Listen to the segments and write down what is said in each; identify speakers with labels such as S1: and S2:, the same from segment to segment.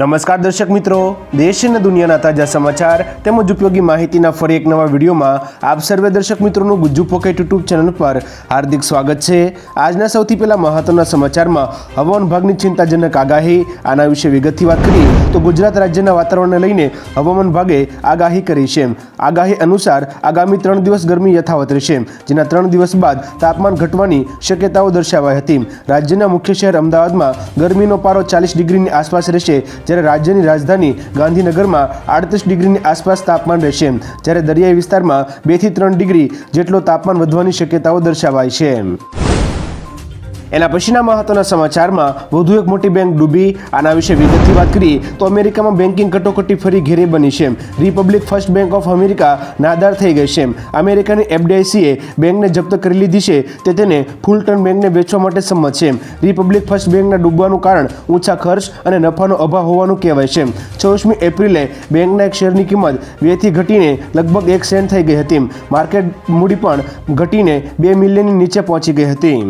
S1: નમસ્કાર દર્શક મિત્રો. દેશ અને દુનિયાના તાજા સમાચાર તેમજ ઉપયોગી માહિતીના ફરી એક નવા વિડીયોમાં આપ સર્વે દર્શક મિત્રોનું ગુજ્જુ પોકેટ યુટ્યુબ ચેનલ પર હાર્દિક સ્વાગત છે. આજના સૌથી પહેલા મહત્વના સમાચારમાં હવામાન વિભાગની ચિંતાજનક આગાહી, આના વિશે વિગતથી વાત કરીએ તો ગુજરાત રાજ્યના વાતાવરણને લઈને હવામાન વિભાગે આગાહી કરી છે. આગાહી અનુસાર આગામી ત્રણ દિવસ ગરમી યથાવત રહેશે. જેના ત્રણ દિવસ બાદ તાપમાન ઘટવાની શક્યતાઓ દર્શાવાઈ હતી. રાજ્યના મુખ્ય શહેર અમદાવાદમાં ગરમીનો પારો ચાલીસ ડિગ્રીની આસપાસ રહેશે જ્યારે રાજ્યની રાજધાની ગાંધીનગરમાં આડત્રીસ ડિગ્રીની આસપાસ તાપમાન રહેશે. જ્યારે દરિયાઈ વિસ્તારમાં બેથી ત્રણ ડિગ્રી જેટલો તાપમાન વધવાની શક્યતાઓ દર્શાવાય છે. એના પછીના મહત્વના સમાચારમાં વધુ એક મોટી બેંક ડૂબી. આના વિશે વિગતથી વાત કરીએ તો અમેરિકામાં બેન્કિંગ કટોકટી ફરી ઘેરે બની છે Republic First Bank of America નાદાર થઈ ગઈ છે અમેરિકાની એફડીઆઈસીએ બેંકને જપ્ત કરી લીધી છે. તે તેને ફૂલ ટર્ન બેંકને વેચવા માટે સંમત છે રિપબ્લિક ફર્સ્ટ બેંકના ડૂબવાનું કારણ ઊંચા ખર્ચ અને નફાનો અભાવ હોવાનું કહેવાય છે ચોવીસમી એપ્રિલે બેંકના એક શેરની કિંમત બેથી ઘટીને લગભગ એક સેન્ટ થઈ ગઈ હતી માર્કેટ મૂડી પણ ઘટીને બે મિલિયનની નીચે પહોંચી ગઈ હતી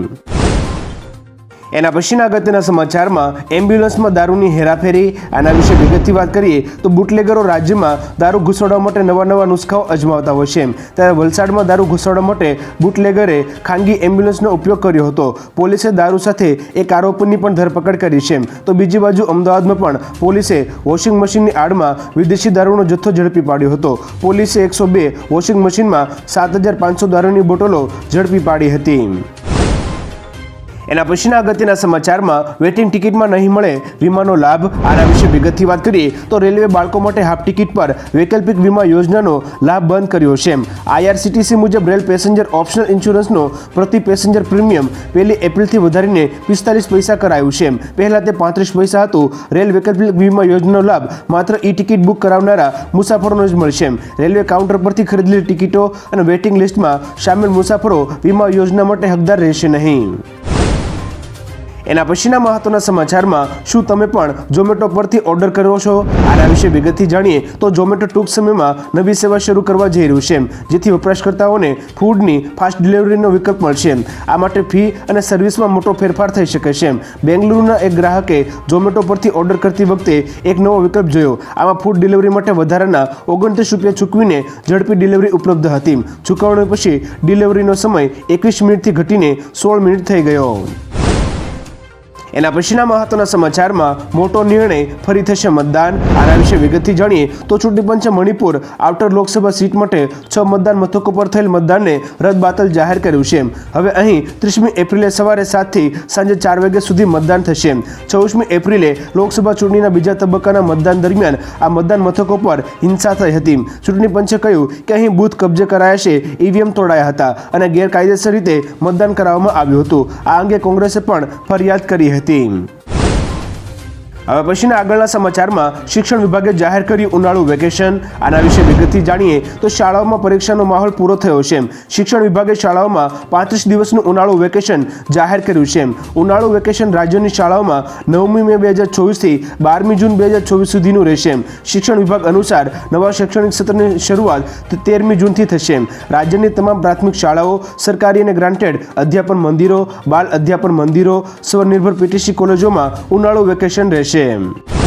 S1: એના પછીના અગત્યના સમાચારમાં એમ્બ્યુલન્સમાં દારૂની હેરાફેરી, આના વિશે વિગતથી વાત કરીએ તો બુટલેગરો રાજ્યમાં દારૂ ઘુસાડવા માટે નવા નવા નુસ્ખાઓ અજમાવતા હોય છે. ત્યારે વલસાડમાં દારૂ ઘુસાડવા માટે બુટલેગરે ખાનગી એમ્બ્યુલન્સનો ઉપયોગ કર્યો હતો. પોલીસે દારૂ સાથે એક આરોપીની પણ ધરપકડ કરી છે. તો બીજી બાજુ અમદાવાદમાં પણ પોલીસે વોશિંગ મશીનની આડમાં વિદેશી દારૂનો જથ્થો ઝડપી પાડ્યો હતો. પોલીસે એકસો બે વોશિંગ મશીનમાં સાત હજાર પાંચસો દારૂની બોટલો ઝડપી પાડી હતી. એના પછીના અગત્યના સમાચારમાં વેટિંગ ટિકિટમાં નહીં મળે વીમાનો લાભ. આના વિશે વિગતથી વાત કરીએ તો રેલવે બાળકો માટે હાફ ટિકિટ પર વૈકલ્પિક વીમા યોજનાનો લાભ બંધ કર્યો છે. આઈઆરસીટીસી મુજબ રેલ પેસેન્જર ઓપ્શનલ ઇન્સ્યોરન્સનો પ્રતિ પેસેન્જર પ્રીમિયમ પહેલી એપ્રિલથી વધારીને પિસ્તાલીસ પૈસા કરાયું છે. પહેલાં તે પાંત્રીસ પૈસા હતું. રેલ વૈકલ્પિક વીમા યોજનાનો લાભ માત્ર ઈ ટિકિટ બુક કરાવનારા મુસાફરોનો જ મળશે. રેલવે કાઉન્ટર પરથી ખરીદેલી ટિકિટો અને વેટિંગ લિસ્ટમાં સામેલ મુસાફરો વીમા યોજના માટે હકદાર રહેશે નહીં. એના પછીના મહત્વના સમાચારમાં શું તમે પણ ઝોમેટો પરથી ઓર્ડર કર્યો છો? આના વિશે વિગતથી જાણીએ તો ઝોમેટો ટૂંક સમયમાં નવી સેવા શરૂ કરવા જઈ રહ્યું છે, જેથી વપરાશકર્તાઓને ફૂડની ફાસ્ટ ડિલિવરીનો વિકલ્પ મળશે. આ માટે ફી અને સર્વિસમાં મોટો ફેરફાર થઈ શકે છે. બેંગલુરુના એક ગ્રાહકે ઝોમેટો પરથી ઓર્ડર કરતી વખતે એક નવો વિકલ્પ જોયો. આમાં ફૂડ ડિલિવરી માટે વધારાના ઓગણત્રીસ રૂપિયા ચૂકવીને ઝડપી ડિલિવરી ઉપલબ્ધ હતી. ચૂકવણી પછી ડિલિવરીનો સમય એકવીસ મિનિટથી ઘટીને સોળ મિનિટ થઈ ગયો. એના પછીના મહત્વના સમાચારમાં મોટો નિર્ણય ફરી થશે મતદાન. આના વિશે વિગતથી જાણીએ તો ચૂંટણી પંચે મણિપુર આઉટર લોકસભા સીટ માટે છ મતદાન મથકો પર થયેલ મતદાનને રદબાતલ જાહેર કર્યું છે. હવે અહીં ત્રીસમી એપ્રિલે સવારે સાતથી સાંજે ચાર વાગ્યા સુધી મતદાન થશે. છવ્વીસમી એપ્રિલે લોકસભા ચૂંટણીના બીજા તબક્કાના મતદાન દરમિયાન આ મતદાન મથકો પર હિંસા થઈ હતી. ચૂંટણી પંચે કહ્યું કે અહીં બૂથ કબજે કરાયા છે, ઈવીએમ તોડાયા હતા અને ગેરકાયદેસર રીતે મતદાન કરાવવામાં આવ્યું હતું. આ અંગે કોંગ્રેસે પણ ફરિયાદ કરી હતી. હતી હવે પછીના આગળના સમાચારમાં શિક્ષણ વિભાગે જાહેર કર્યું ઉનાળુ વેકેશન. આના વિશે વિગતથી જાણીએ તો શાળાઓમાં પરીક્ષાનો માહોલ પૂરો થયો છે શિક્ષણ વિભાગે શાળાઓમાં પાંત્રીસ દિવસનું ઉનાળુ વેકેશન જાહેર કર્યું છે ઉનાળુ વેકેશન રાજ્યની શાળાઓમાં નવમી મે બે હજાર ચોવીસથી બારમી જૂન બે હજાર ચોવીસ સુધીનું રહેશે શિક્ષણ વિભાગ અનુસાર નવા શૈક્ષણિક સત્રની શરૂઆત તેરમી જૂનથી થશે રાજ્યની તમામ પ્રાથમિક શાળાઓ, સરકારી અને ગ્રાન્ટેડ અધ્યાપન મંદિરો, બાલ અધ્યાપન મંદિરો, સ્વનિર્ભર પીટીસી કોલેજોમાં ઉનાળુ વેકેશન રહેશે Jim.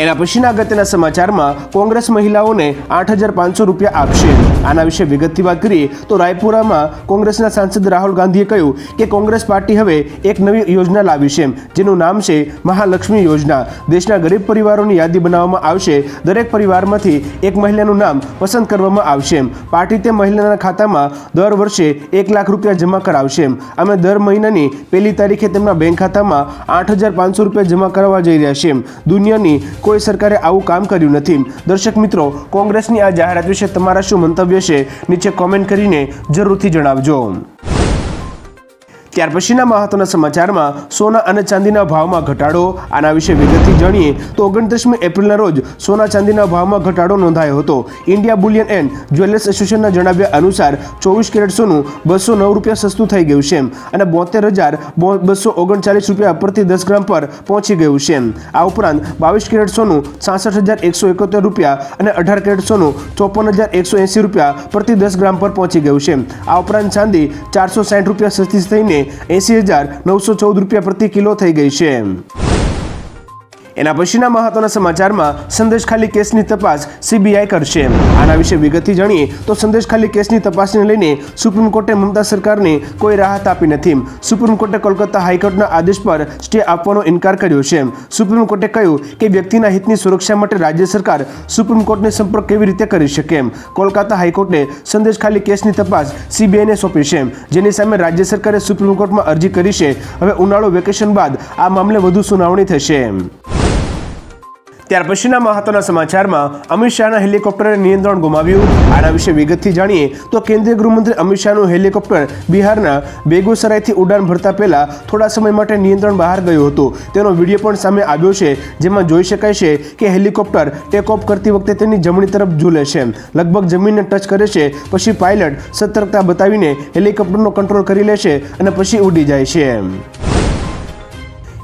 S1: એના પછીના અગત્યના સમાચારમાં કોંગ્રેસ મહિલાઓને આઠ હજાર પાંચસો રૂપિયા આપશે. આના વિશે વિગતથી વાત કરીએ તો રાયપુરામાં કોંગ્રેસના સાંસદ રાહુલ ગાંધીએ કહ્યું કે કોંગ્રેસ પાર્ટી હવે એક નવી યોજના લાવી છે. જેનું નામ છે મહાલક્ષ્મી યોજના. દેશના ગરીબ પરિવારોની યાદી બનાવવામાં આવશે. દરેક પરિવારમાંથી એક મહિલાનું નામ પસંદ કરવામાં આવશે. પાર્ટી તે મહિલાના ખાતામાં દર વર્ષે એક લાખ રૂપિયા જમા કરાવશે. અમે દર મહિનાની પહેલી તારીખે તેમના બેંક ખાતામાં આઠ હજાર પાંચસો રૂપિયા જમા કરાવવા જઈ રહ્યા છીએ. દુનિયાની કોઈ સરકારે આવું કામ કર્યું નથી. દર્શક મિત્રો, કોંગ્રેસની આ જાહેરાત વિશે તમારા શું મંતવ્ય છે? નીચે કોમેન્ટ કરીને જરૂરથી જણાવજો. ત્યાર પછીના મહત્વના સમાચારમાં સોના અને ચાંદીના ભાવમાં ઘટાડો. આના વિશે વિગતથી જાણીએ તો ઓગણત્રીસમી એપ્રિલના રોજ સોના ચાંદીના ભાવમાં ઘટાડો નોંધાયો હતો. ઇન્ડિયા બુલિયન એન્ડ જ્વેલર્સ એસોસિએશનના જણાવ્યા અનુસાર ચોવીસ કેરેટ સોનું બસો નવ રૂપિયા સસ્તું થઈ ગયું છે અને બોતેર હજાર બસો ઓગણચાલીસ રૂપિયા પ્રતિ દસ ગ્રામ પર પહોંચી ગયું છે. આ ઉપરાંત બાવીસ કેરેટ સોનું છાસઠ હજાર એકસો એકોતેર રૂપિયા અને અઢાર કેરેટ સોનું ચોપન હજાર એકસો એંસી રૂપિયા પ્રતિ દસ ગ્રામ પર પહોંચી ગયું છે. આ ઉપરાંત ચાંદી ચારસો સાઠ રૂપિયા સસ્તી થઈને એંસી હજાર નવસો ચૌદ રૂપિયા પ્રતિ કિલો થઈ ગઈ છે. એના પછીના મહત્વના સમાચારમાં સંદેશ ખાલી કેસની તપાસ સીબીઆઈ કરશે. આના વિશે વિગતથી જાણીએ તો સંદેશ ખાલી કેસની તપાસને લઈને સુપ્રીમ કોર્ટે મમતા સરકારને કોઈ રાહત આપી નથી. સુપ્રીમ કોર્ટે કોલકાતા હાઈકોર્ટના આદેશ પર સ્ટે આપવાનો ઇનકાર કર્યો છે. સુપ્રીમ કોર્ટે કહ્યું કે વ્યક્તિના હિતની સુરક્ષા માટે રાજ્ય સરકાર સુપ્રીમ કોર્ટને સંપર્ક કેવી રીતે કરી શકે. કોલકાતા હાઈકોર્ટે સંદેશ ખાલી કેસની તપાસ સીબીઆઈને સોંપી છે. જેની સામે રાજ્ય સરકારે સુપ્રીમ કોર્ટમાં અરજી કરી છે. હવે ઉનાળો વેકેશન બાદ આ મામલે વધુ સુનાવણી થશે. ત્યાર પછીના મહત્વના સમાચારમાં અમિત શાહના હેલિકોપ્ટરે નિયંત્રણ ગુમાવ્યું. આના વિશે વિગતથી જાણીએ તો કેન્દ્રીય ગૃહમંત્રી અમિત શાહનું હેલિકોપ્ટર બિહારના બેગુસરાયથી ઉડાન ભરતા પહેલા થોડા સમય માટે નિયંત્રણ બહાર ગયું હતું. તેનો વીડિયો પણ સામે આવ્યો છે, જેમાં જોઈ શકાય છે કે હેલિકોપ્ટર ટેક ઓફ કરતી વખતે તેની જમણી તરફ ઝૂલે છે. લગભગ જમીનને ટચ કરે છે, પછી પાયલટ સતર્કતા બતાવીને હેલિકોપ્ટરનો કંટ્રોલ કરી લે છે અને પછી ઉડી જાય છે.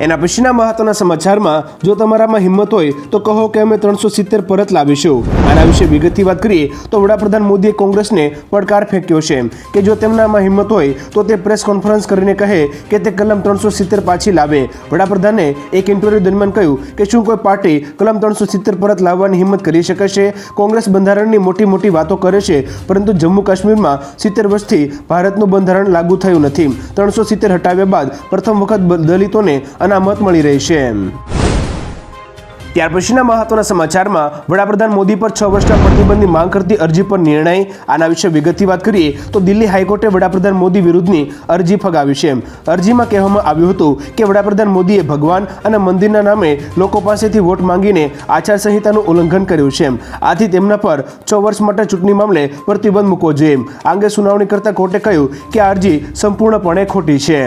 S1: એના પછીના મહત્વના સમાચારમાં, જો તમારામાં હિંમત હોય, તો કહો કે અમે ત્રણસો સિત્તેર પરત લાવીશું. આના વિશે વિગતથી વાત કરીએ, તો વડાપ્રધાન મોદીએ કોંગ્રેસને પડકાર ફેંક્યો છે, કે જો તેમનામાં હિંમત હોય, તો તે પ્રેસ કોન્ફરન્સ કરીને કહે કે તે કલમ ત્રણસો સિત્તેર પાછી લાવે. વડાપ્રધાને એક ઇન્ટરવ્યુ દરમિયાન કહ્યું કે શું કોઈ પાર્ટી કલમ ત્રણસો સિત્તેર પરત લાવવાની હિંમત કરી શકે છે? કોંગ્રેસ બંધારણની મોટી મોટી વાતો કરે છે, પરંતુ જમ્મુ કાશ્મીરમાં સિત્તેર વર્ષથી ભારતનું બંધારણ લાગુ થયું નથી. ત્રણસો સિત્તેર હટાવ્યા બાદ પ્રથમ વખત દલિતોને અનામત મળી રહી છે. ત્યાર પછીના મહત્વના સમાચારમાં વડાપ્રધાન મોદી પર છ વર્ષના પ્રતિબંધની માંગ કરતી અરજી પર નિર્ણય. આના વિશે વિગતથી વાત કરીએ તો દિલ્હી હાઈકોર્ટે વડાપ્રધાન મોદી વિરુદ્ધની અરજી ફગાવી છે. અરજીમાં કહેવામાં આવ્યું હતું કે વડાપ્રધાન મોદીએ ભગવાન અને મંદિરના નામે લોકો પાસેથી વોટ માંગીને આચારસંહિતાનું ઉલ્લંઘન કર્યું છે. આથી તેમના પર છ વર્ષ માટે ચૂંટણી મામલે પ્રતિબંધ મૂકવો જોઈએ. આ અંગે સુનાવણી કરતા કોર્ટે કહ્યું કે આ અરજી સંપૂર્ણપણે ખોટી છે.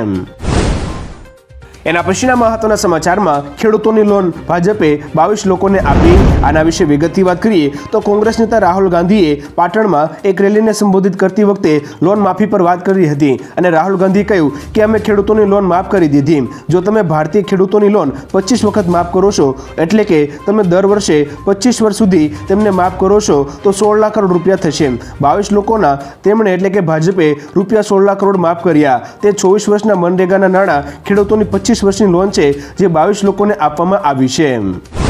S1: એના પછીના મહત્વના સમાચારમાં ખેડૂતોની લોન ભાજપે બાવીસ લોકોને આપી. આના વિશે વિગતથી વાત કરીએ તો કોંગ્રેસ નેતા રાહુલ ગાંધીએ પાટણમાં એક રેલીને સંબોધિત કરતી વખતે લોન માફી પર વાત કરી હતી. અને રાહુલ ગાંધીએ કહ્યું કે અમે ખેડૂતોની લોન માફ કરી દીધી. જો તમે ભારતીય ખેડૂતોની લોન પચીસ વખત માફ કરો છો, એટલે કે તમે દર વર્ષે પચીસ વર્ષ સુધી તેમને માફ કરો છો, તો સોળ લાખ કરોડ રૂપિયા થશે. બાવીસ લોકોના તેમણે એટલે કે ભાજપે રૂપિયા સોળ લાખ કરોડ માફ કર્યા. તે ચોવીસ વર્ષના મનરેગાના નાણાં ખેડૂતોની પચીસ પચીસ વર્ષની લોન છે જે બાવીસ લોકોને આપવામાં આવી છે.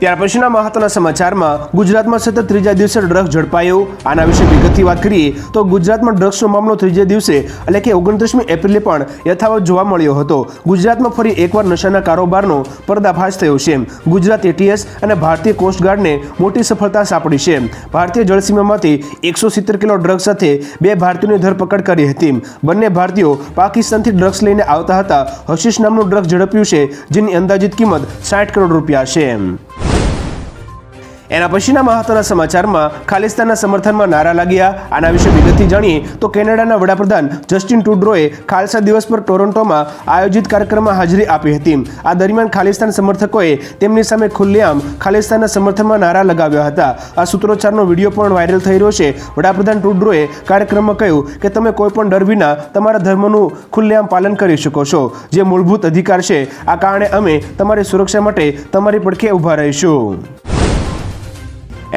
S1: ત્યાર પછીના મહત્વના સમાચારમાં ગુજરાતમાં સતત ત્રીજા દિવસે ડ્રગ્સ ઝડપાયો. આના વિશે વિગતથી વાત કરીએ તો ગુજરાતમાં ડ્રગ્સનો મામલો ત્રીજા દિવસે એટલે કે ઓગણત્રીસમી એપ્રિલે પણ યથાવત જોવા મળ્યો હતો. ગુજરાતમાં ફરી એકવાર નશાના કારોબારનો પર્દાફાશ થયો છે. ગુજરાત એટીએસ અને ભારતીય કોસ્ટગાર્ડને મોટી સફળતા સાંપડી છે. ભારતીય જળસીમામાંથી એકસો સિત્તેર કિલો ડ્રગ્સ સાથે બે ભારતીયોની ધરપકડ કરી હતી. બંને ભારતીયો પાકિસ્તાનથી ડ્રગ્સ લઈને આવતા હતા. હશીશ નામનું ડ્રગ્સ ઝડપ્યું છે, જેની અંદાજિત કિંમત સાઠ કરોડ રૂપિયા છે. એના પછીના મહત્વના સમાચારમાં ખાલિસ્તાનના સમર્થનમાં નારા લાગ્યા. આના વિશે વિગતથી જાણીએ તો કેનેડાના વડાપ્રધાન જસ્ટિન ટુડ્રોએ ખાલસા દિવસ પર ટોરોન્ટોમાં આયોજિત કાર્યક્રમમાં હાજરી આપી હતી. આ દરમિયાન ખાલિસ્તાન સમર્થકોએ તેમની સામે ખુલ્લેઆમ ખાલિસ્તાનના સમર્થનમાં નારા લગાવ્યા હતા. આ સૂત્રોચ્ચારનો વીડિયો પણ વાયરલ થઈ રહ્યો છે. વડાપ્રધાન ટુડ્રોએ કાર્યક્રમમાં કહ્યું કે, તમે કોઈપણ ડર વિના તમારા ધર્મનું ખુલ્લેઆમ પાલન કરી શકો છો. જે મૂળભૂત અધિકાર છે, આ કારણે અમે તમારી સુરક્ષા માટે તમારી પડખે ઊભા રહીશું.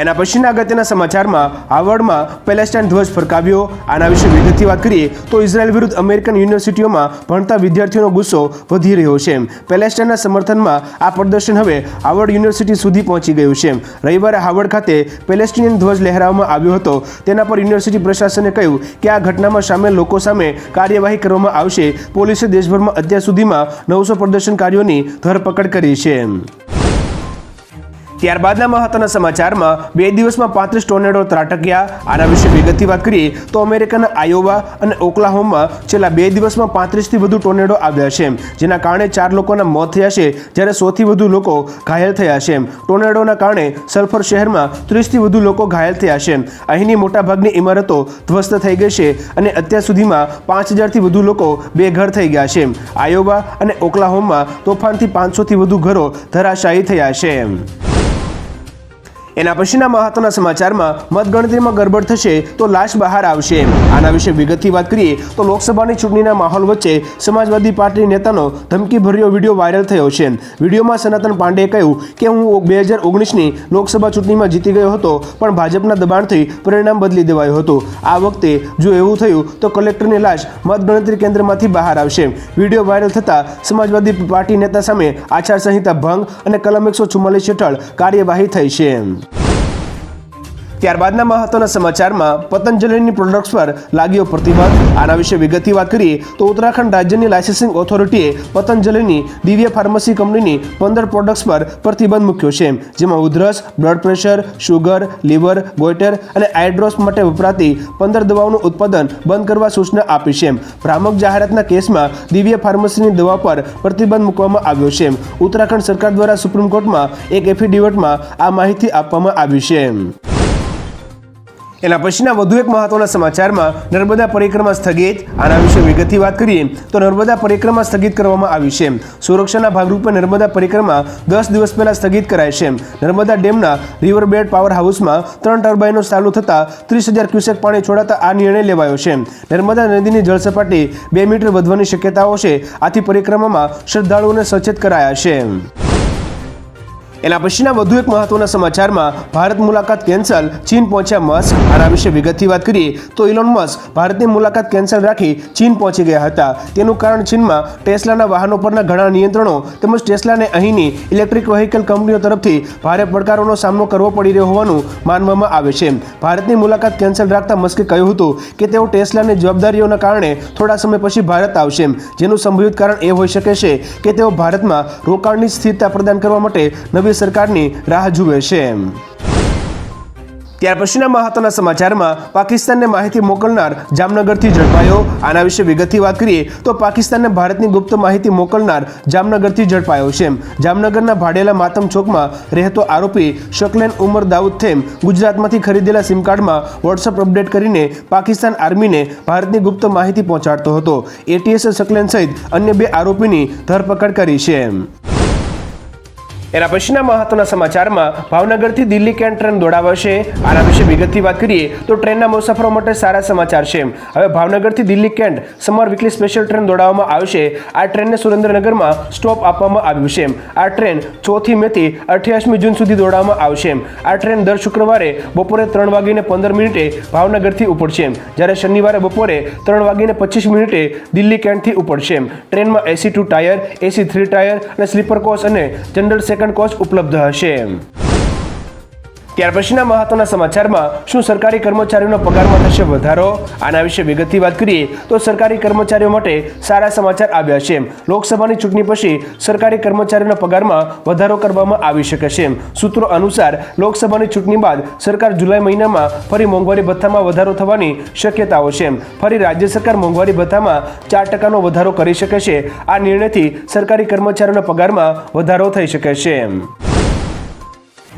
S1: એના પછીના અગત્યના સમાચારમાં હાવર્ડમાં પેલેસ્ટાઇન ધ્વજ ફરકાવ્યો. આના વિશે વિગતથી વાત કરીએ તો ઇઝરાયલ વિરુદ્ધ અમેરિકન યુનિવર્સિટીઓમાં ભણતા વિદ્યાર્થીઓનો ગુસ્સો વધી રહ્યો છે. પેલેસ્ટાઇનના સમર્થનમાં આ પ્રદર્શન હવે હાવર્ડ યુનિવર્સિટી સુધી પહોંચી ગયું છે. રવિવારે હાવર્ડ ખાતે પેલેસ્ટિનિયન ધ્વજ લહેરાવવામાં આવ્યો હતો. તેના પર યુનિવર્સિટી પ્રશાસને કહ્યું કે આ ઘટનામાં સામેલ લોકો સામે કાર્યવાહી કરવામાં આવશે. પોલીસે દેશભરમાં અત્યાર સુધીમાં નવસો પ્રદર્શનકારીઓની ધરપકડ કરી છે. ત્યારબાદના મહત્વના સમાચારમાં બે દિવસમાં પાંત્રીસ ટોર્નેડો ત્રાટક્યા. આના વિશે વિગતથી વાત કરીએ તો અમેરિકાના આયોવા અને ઓકલાહોમમાં છેલ્લા બે દિવસમાં પાંત્રીસથી વધુ ટોર્નેડો આવ્યા છે, જેના કારણે ચાર લોકોના મોત થયા છે, જ્યારે સૌથી વધુ લોકો ઘાયલ થયા છે. ટોર્નેડોના કારણે સલ્ફર શહેરમાં ત્રીસથી વધુ લોકો ઘાયલ થયા છે. અહીંની મોટાભાગની ઇમારતો ધ્વસ્ત થઈ ગઈ છે અને અત્યાર સુધીમાં પાંચ હજારથી વધુ લોકો બેઘર થઈ ગયા છે. આયોવા અને ઓકલાહોમમાં તોફાનથી પાંચસોથી વધુ ઘરો ધરાશાયી થયા છે. એના પછીના મહત્વના સમાચારમાં મતગણતરીમાં ગડબડ થશે તો લાશ બહાર આવશે. આના વિશે વિગતથી વાત કરીએ તો લોકસભાની ચૂંટણીના માહોલ વચ્ચે સમાજવાદી પાર્ટી નેતાનો ધમકીભર્યો વીડિયો વાયરલ થયો છે. વિડીયોમાં સનાતન પાંડેએ કહ્યું કે હું બે હજાર ઓગણીસની લોકસભા ચૂંટણીમાં જીતી ગયો હતો, પણ ભાજપના દબાણથી પરિણામ બદલી દેવાયું હતું. આ વખતે જો એવું થયું તો કલેક્ટરની લાશ મતગણતરી કેન્દ્રમાંથી બહાર આવશે. વીડિયો વાયરલ થતાં સમાજવાદી પાર્ટી નેતા સામે આચારસંહિતા ભંગ અને કલમ એકસો ચુમ્માલીસ હેઠળ કાર્યવાહી થઈ છે. ત્યારબાદના મહત્વના સમાચારમાં પતંજલિની પ્રોડક્ટ્સ પર લાગ્યો પ્રતિબંધ આના વિશે વિગતથી વાત કરીએ તો ઉત્તરાખંડ રાજ્યની લાયસન્સિંગ ઓથોરિટીએ પતંજલિની દિવ્ય ફાર્મસી કંપનીની પંદર પ્રોડક્ટ્સ પર પ્રતિબંધ મૂક્યો છે. જેમાં ઉધરસ blood pressure sugar liver goitre અને આઈડ્રોસ માટે વપરાતી પંદર દવાઓનું ઉત્પાદન બંધ કરવા સૂચના આપી છે. ભ્રામક જાહેરાતના કેસમાં દિવ્ય ફાર્મસીની દવા પર પ્રતિબંધ મૂકવામાં આવ્યો છે. ઉત્તરાખંડ સરકાર દ્વારા સુપ્રીમ કોર્ટમાં એક એફિડેવિટમાં આ માહિતી આપવામાં આવી છે. એના પછીના વધુ એક મહત્વના સમાચારમાં નર્મદા પરિક્રમા સ્થગિત, આના વિશે વિગતથી વાત કરીએ, તો નર્મદા પરિક્રમા સ્થગિત કરવામાં આવી છે. સુરક્ષાના ભાગરૂપે નર્મદા પરિક્રમા દસ દિવસ પહેલા સ્થગિત કરાય છે. નર્મદા ડેમના રિવરબેડ પાવર હાઉસમાં ત્રણ ટર્બાઇનો ચાલુ થતાં ત્રીસ હજાર ક્યુસેક પાણી છોડાતા આ નિર્ણય લેવાયો છે. નર્મદા નદીની જળસપાટી બે મીટર વધવાની શક્યતાઓ છે. આથી પરિક્રમામાં શ્રદ્ધાળુઓને સચેત કરાયા છે. એના પછીના વધુ એક મહત્વના સમાચારમાં ભારત મુલાકાત કેન્સલ, ચીન પહોંચ્યા મસ્ક. આના વિશે વિગતથી વાત કરીએ તો ઇલોન મસ્ક ભારતની મુલાકાત કેન્સલ રાખી ચીન પહોંચી ગયા હતા. તેનું કારણ ચીનમાં ટેસ્લાના વાહનો પરના ઘણા નિયંત્રણો તેમજ ટેસ્લાને અહીંની ઇલેક્ટ્રિક વ્હીકલ કંપનીઓ તરફથી ભારે પડકારોનો સામનો કરવો પડી રહ્યો હોવાનું માનવામાં આવે છે. ભારતની મુલાકાત કેન્સલ રાખતા મસ્કે કહ્યું હતું કે તેઓ ટેસ્લાની જવાબદારીઓના કારણે થોડા સમય પછી ભારત આવશે. જેનું સંભવિત કારણ એ હોઈ શકે છે કે તેઓ ભારતમાં રોકાણની સ્થિરતા પ્રદાન કરવા માટે નવી સરકારની રાહ જુએ છે ત્યાર પછીના મહત્વના સમાચારમાં પાકિસ્તાનને માહિતી મોકલનાર જામનગરથી ઝડપાયો. આના વિશે વિગતથી વાત કરીએ તો પાકિસ્તાનને ભારતની ગુપ્ત માહિતી મોકલનાર જામનગરથી ઝડપાયો છે જામનગરના ભાડેલા માતમ ચોકમાં રહેતો આરોપી શકલેન ઉમર દાઉદ થેમ ગુજરાતમાંથી ખરીદેલા સિમ કાર્ડમાં વોટ્સઅપ અપડેટ કરીને પાકિસ્તાન આર્મીને ભારતની ગુપ્ત માહિતી પહોંચાડતો હતો. એટીએસે શકલેન સહિત અન્ય બે આરોપીની ધરપકડ કરી છે એના પછીના મહત્વના સમાચારમાં ભાવનગરથી દિલ્હી કેન્ટ ટ્રેન દોડાવાશે. આના વિશે વિગતથી વાત કરીએ તો ટ્રેનના મુસાફરો માટે સારા સમાચાર છે. હવે ભાવનગરથી Delhi Cantt summer weekly special train દોડાવવામાં આવશે. આ ટ્રેનને સુરેન્દ્રનગરમાં સ્ટોપ આપવામાં આવ્યું છે. આ ટ્રેન ચોથી મેથી અઠ્યાસમી જૂન સુધી દોડાવવામાં આવશે. આ ટ્રેન દર શુક્રવારે બપોરે ત્રણ વાગીને પંદર મિનિટે ભાવનગરથી ઉપડશે. જ્યારે શનિવારે બપોરે ત્રણ વાગીને પચીસ મિનિટે દિલ્હી કેન્ટથી ઉપડશે. ટ્રેનમાં AC two tier, AC three tier અને સ્લીપર કોચ અને જનરલ સેકન્ડ કોચ ઉપલબ્ધ હશે. ત્યાર પછીના મહત્વના સમાચારમાં, શું સરકારી કર્મચારીઓનો પગારમાં થશે વધારો? આના વિશે વિગતથી વાત કરીએ, તો સરકારી કર્મચારીઓ માટે સારા સમાચાર આવ્યા છે. લોકસભાની ચૂંટણી પછી સરકારી કર્મચારીઓના પગારમાં વધારો કરવામાં આવી શકે છે. સૂત્રો અનુસાર, લોકસભાની ચૂંટણી બાદ સરકાર જુલાઈ મહિનામાં ફરી મોંઘવારી ભથ્થામાં વધારો થવાની શક્યતાઓ છે. ફરી રાજ્ય સરકાર મોંઘવારી ભથ્થામાં ચાર ટકાનો વધારો કરી શકે છે. આ નિર્ણયથી સરકારી કર્મચારીઓના પગારમાં વધારો થઈ શકે છે.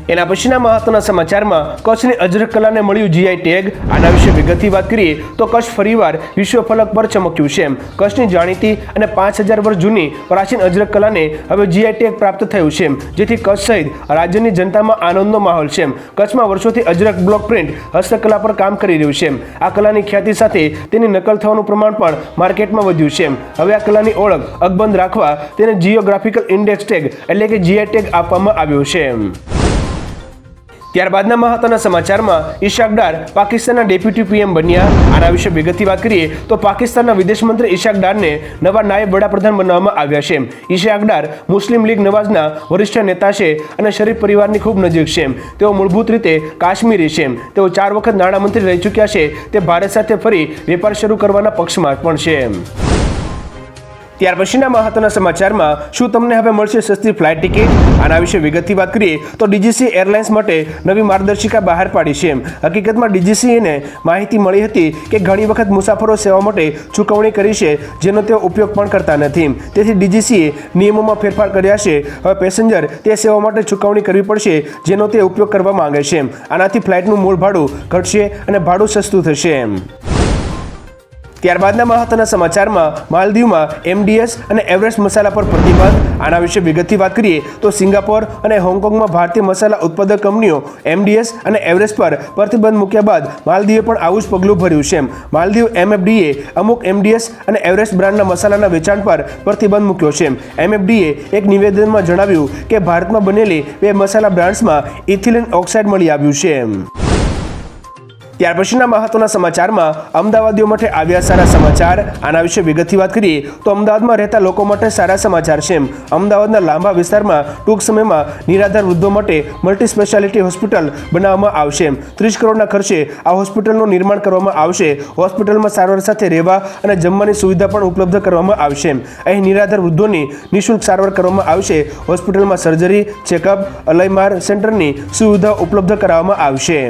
S1: એના પછીના મહત્વના સમાચારમાં કચ્છની અજરક કલાને મળ્યું જીઆઈ ટેગ આના વિશે વિગતથી વાત કરીએ તો કચ્છ ફરીવાર વિશ્વ ફલક પર ચમક્યું છે કચ્છની જાણીતી અને પાંચ હજાર વર્ષ જૂની પ્રાચીન અજરક કલાને હવે જીઆઈ ટેગ પ્રાપ્ત થયું છે જેથી કચ્છ સહિત રાજ્યની જનતામાં આનંદનો માહોલ છે કચ્છમાં વર્ષોથી અજરક બ્લોક પ્રિન્ટ હસ્તકલા પર કામ કરી રહ્યું છે આ કલાની ખ્યાતિ સાથે તેની નકલ થવાનું પ્રમાણ પણ માર્કેટમાં વધ્યું છે હવે આ કલાની ઓળખ અકબંધ રાખવા તેને જીઓગ્રાફિકલ ઇન્ડેક્સ ટેગ એટલે કે જીઆઈ ટેગ આપવામાં આવ્યો છે ત્યારબાદના મહત્વના સમાચારમાં ઈશાક ડાર પાકિસ્તાનના ડેપ્યુટી પીએમ બન્યા. આના વિશે વિગતથી વાત કરીએ તો પાકિસ્તાનના વિદેશ મંત્રી ઈશાક ડારને નવા નાયબ વડાપ્રધાન બનાવવામાં આવ્યા છે ઈશાક ડાર મુસ્લિમ લીગ નવાઝના વરિષ્ઠ નેતા છે અને શરીફ પરિવારની ખૂબ નજીક છે તેઓ મૂળભૂત રીતે કાશ્મીરી છે તેઓ ચાર વખત નાણામંત્રી રહી ચૂક્યા છે. તે ભારત સાથે ફરી વેપાર શરૂ કરવાના પક્ષમાં પણ છે ત્યાર પછીના મહત્વના સમાચારમાં શું તમને હવે મળશે સસ્તી ફ્લાઇટ ટિકિટ? આના વિશે વિગતથી વાત કરીએ તો ડીજીસી એરલાઇન્સ માટે નવી માર્ગદર્શિકા બહાર પાડી છે. હકીકતમાં ડીજીસીએને માહિતી મળી હતી કે ઘણી વખત મુસાફરો સેવા માટે ચૂકવણી કરી છે, જેનો તેઓ ઉપયોગ પણ કરતા નથી. તેથી ડીજીસીએ નિયમોમાં ફેરફાર કર્યા છે. હવે પેસેન્જર તે સેવા માટે ચૂકવણી કરવી પડશે, જેનો તે ઉપયોગ કરવા માંગે છે. આનાથી ફ્લાઇટનું મૂળ ભાડું ઘટશે અને ભાડું સસ્તું થશે. ત્યારબાદના મહત્વના સમાચારમાં માલદીવમાં એમડીએસ અને એવરેસ્ટ મસાલા પર પ્રતિબંધ. આના વિશે વિગતથી વાત કરીએ તો સિંગાપોર અને હોંગકોંગમાં ભારતીય મસાલા ઉત્પાદક કંપનીઓ એમડીએસ અને એવરેસ્ટ પર પ્રતિબંધ મૂક્યા બાદ માલદીવે પણ આવું જ પગલું ભર્યું છે માલદીવ એમએફડીએ અમુક એમડીએસ અને એવરેસ્ટ બ્રાન્ડના મસાલાના વેચાણ પર પ્રતિબંધ મૂક્યો છે એમએફડીએ એક નિવેદનમાં જણાવ્યું કે ભારતમાં બનેલી બે મસાલા બ્રાન્ડ્સમાં ઇથિલિન ઓક્સાઇડ મળી આવ્યું છે ત્યાર પછીના મહત્વના સમાચારમાં અમદાવાદીઓ માટે આવ્યા સારા સમાચાર. આના વિશે વિગતથી વાત કરીએ તો અમદાવાદમાં રહેતા લોકો માટે સારા સમાચાર છે અમદાવાદના લાંબા વિસ્તારમાં ટૂંક સમયમાં નિરાધાર વૃદ્ધો માટે મલ્ટી સ્પેશિયાલિટી હોસ્પિટલ બનાવવામાં આવશે ત્રીસ કરોડના ખર્ચે આ હોસ્પિટલનું નિર્માણ કરવામાં આવશે. હોસ્પિટલમાં સારવાર સાથે રહેવા અને જમવાની સુવિધા પણ ઉપલબ્ધ કરવામાં આવશે અહીં નિરાધાર વૃદ્ધોની નિઃશુલ્ક સારવાર કરવામાં આવશે. હોસ્પિટલમાં સર્જરી, ચેકઅપ, અલયમાર સેન્ટરની સુવિધા ઉપલબ્ધ કરાવવામાં આવશે